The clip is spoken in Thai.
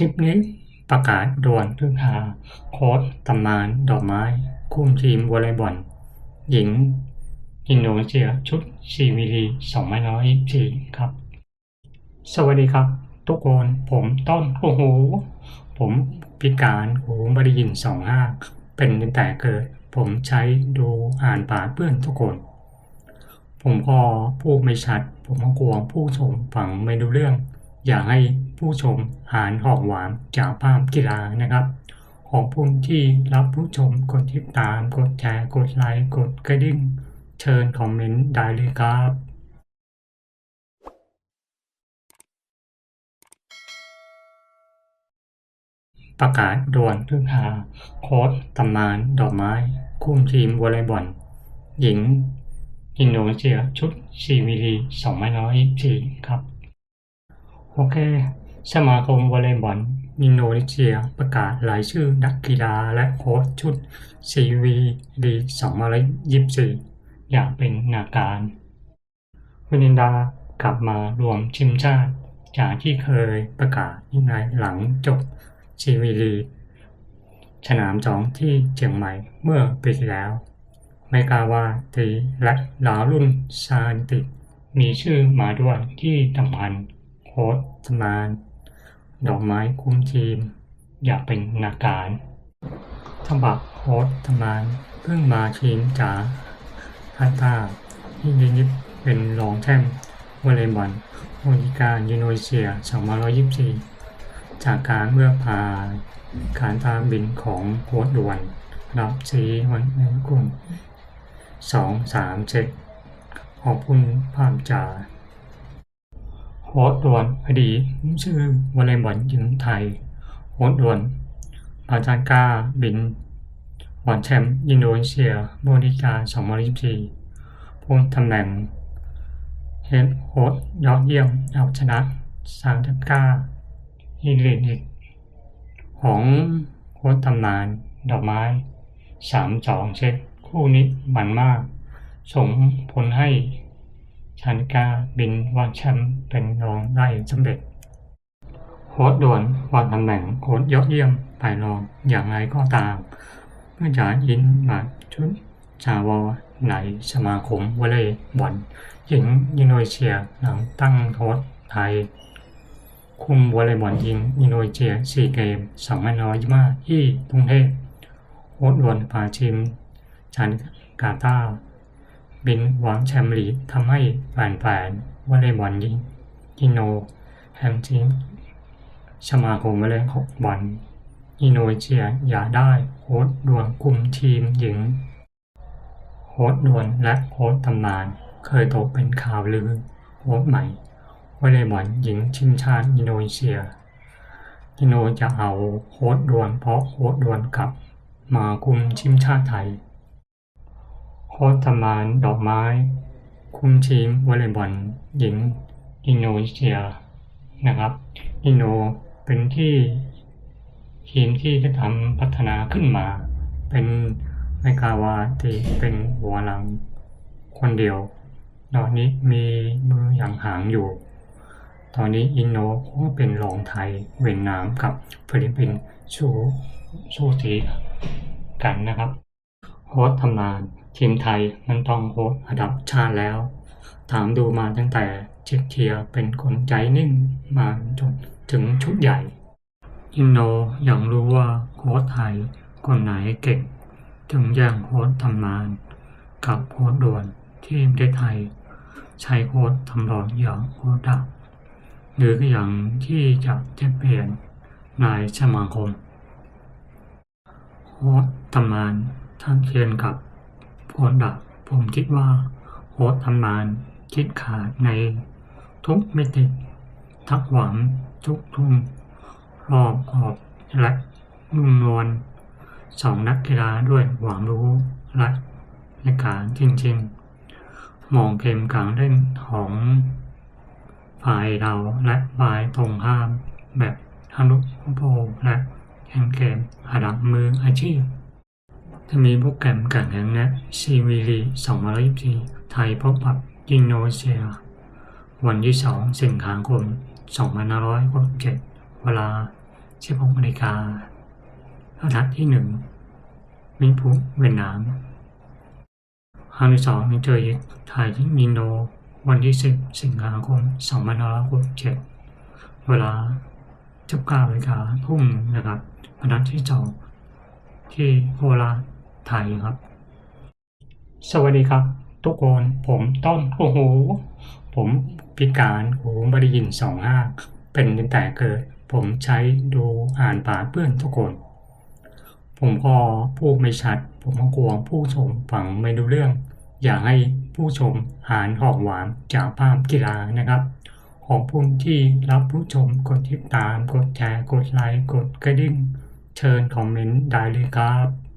ทริปนี้ประกาศด่วนพึ่งหาโค้ชตำนานดอกไม้ คุมทีมวอลเลย์บอลหญิงอินโดนีเซียชุด CVD 2524ครับ สวัสดีครับ ทุกคนผมต้นโอ้โห ผมพิการหูไม่ได้ยินสองห้าเป็นตั้งแต่เกิด ผมใช้ดูอ่านป่าเพื่อนทุกคน ผมก็พูดไม่ชัด ผมก็กลัวผู้ชมฟังไม่รู้เรื่อง อยากให้ ผู้ชมหานหอกหวานจากภาพกีฬานะครับ ขอบคุณที่รับผู้ชมกดติดตามกดแชร์กดไลค์กดกระดิ่ง เชิญคอมเมนต์ได้เลยครับประกาศด่วนพึ่งหาโค้ชตำนานดอกไม้ คุมทีมวอลเลย์บอลหญิง อินโดนีเซียชุด CVD 2524ครับ โอเค สมาคมวอลเลย์บอลอินโดนีเซียประกาศรายชื่อนักกีฬาและโค้ชชุด CVD 2024 อย่างเป็นทาการวินินดากลับมารวมทีมชาติ จากที่เคยประกาศในหลังจบ CVD สนามสองที่เชียงใหม่เมื่อปีที่แล้วไมกาวาตีและดาวรุ่นซานติ มีชื่อมาด้วยที่ตำพันโค้ชตำนาน ดอกไม้คุ้มทีม อยากเป็นนาการทบักโค้ชตำนานเพิ่งมาทีมจากฮาตาที่ยิบเป็นรองแชมป์วอลเลย์บอลโอลิกาอินโดนีเซีย 2524 จากการเมื่อพาการตามบินของโค้ชด่วนรับสีวันในกลุ่มสองสามเจ็ดขอบคุณภาพจ่า โค้ด่วนอดีตชื่อวอลเลย์บอลหญิงไทยโค้ด่วนปาจานกาบินวันแชมป์อินโดนีเซียโบนิกา2024พ้นตำแหน่งเฮดโค้ชยอดเยี่ยมเอาชนะซานตากาฮิลินิกของโค้ชตำนาน ดอกไม้สามสองเช็คคู่นี้มันมากส่งผลให้ ชันกาบินวางแชมป์เป็นรองได้สำเร็จโค้ชด่วนวางตำแหน่งโค้ชยอดเยี่ยมไปรองอย่างไรก็ตาม เมื่อจะยินมาชุดชาวอในสมาคมวอลเลย์บอลหญิงอินโดนีเซียหลังตั้งโค้ชไทย คุมวอลเลย์บอลหญิงอินโดนีเซียซีเกม2025ที่กรุงเทพโค้ชด่วนพาทีมชันกาตา บินหวังแชมป์ลีกทำให้แฟนๆวอลเลย์บอลหญิงอินโดแฮมทีมสมาคมวอลเลย์บอลอินโดนีเซียอย่าได้โค้ชด่วนคุมทีมหญิงโค้ชด่วนและโค้ชตำนาน เคยตกเป็นข่าวลือโค้ชใหม่วอลเลย์บอลหญิงทีมชาติอินโดนีเซีย อินโดจะเอาโค้ชด่วนเพราะโค้ชด่วนกลับมาคุมทีมชาติไทย โค้ชตำนานดอกไม้ คุมทีมวอลเลย์บอลหญิงอินโดนีเซียนะครับ อินโดเป็นที่ทีมที่จะทำพัฒนาขึ้นมา เป็นไมกาวาที่เป็นหัวหลังคนเดียว ตอนนี้มีมืออย่างหางอยู่ ตอนนี้อินโดก็เป็นรองไทยเวียดนามกับฟิลิปปินส์สู้สู้สีกันนะครับโค้ชทำนาน ทีมไทยมันต้องโค้ชระดับชาติแล้ว ถามดูมาตั้งแต่เช็คเทียเป็นคนใจนิ่งมาจนถึงชุดใหญ่ อินโดอยากรู้ว่าโค้ชไทยคนไหนเก่ง ถึงแย่งโค้ชทำนาน กับโค้ชด่วนที่ประเทศไทย ใช้โค้ดทำรองอย่างโค้ดดับหรืออย่างที่จะจะเปลี่ยนนายสมาคมโค้ดตำนานท่านเทียนกับ โค้ดดับผมคิดว่าโค้ดตำนานคิดขาดในทุกมิติทักหวังทุกทุ่มรอบขอบและนุ่มนวลสองนักกีฬาด้วยหวังรู้และในการจริงๆ มองเกมการเล่นของฝ่ายเราและฝ่ายตรงข้ามแบบทะลุโปและแข่งเกมระดับมืออาชีพ จะมีโปรแกรมการแข่งขันซีวีลี2024ไทยพบกับอินโดนีเซีย วันที่ 2 สิงหาคม2567เวลา 16นาฬิกานัดที่หนึ่งมินพุเวียดนามครั้งที่สองมินเจออีกไทยที่มินโดวันที่ 10 สิงหาคม2567เวลา19นาฬิกาทุ่มนะครับนัดที่สองที่โคราช ไทยครับ สวัสดีครับ ทุกคนผมต้นโอ้โห ผมพิการหูไม่ได้ยินสองห้าเป็นตั้งแต่เกิด ผมใช้ดูอ่านป่าเพื่อนทุกคน ผมก็พูดไม่ชัด ผมก็กลัวผู้ชมฟังไม่รู้เรื่อง อยากให้ผู้ชมหารหอกหวานจากภาพกีฬานะครับขอบคุณที่รับผู้ชมกดติดตาม กดแชร์ กดไลค์ กดกระดิ่ง เชิญคอมเมนต์ได้เลยครับ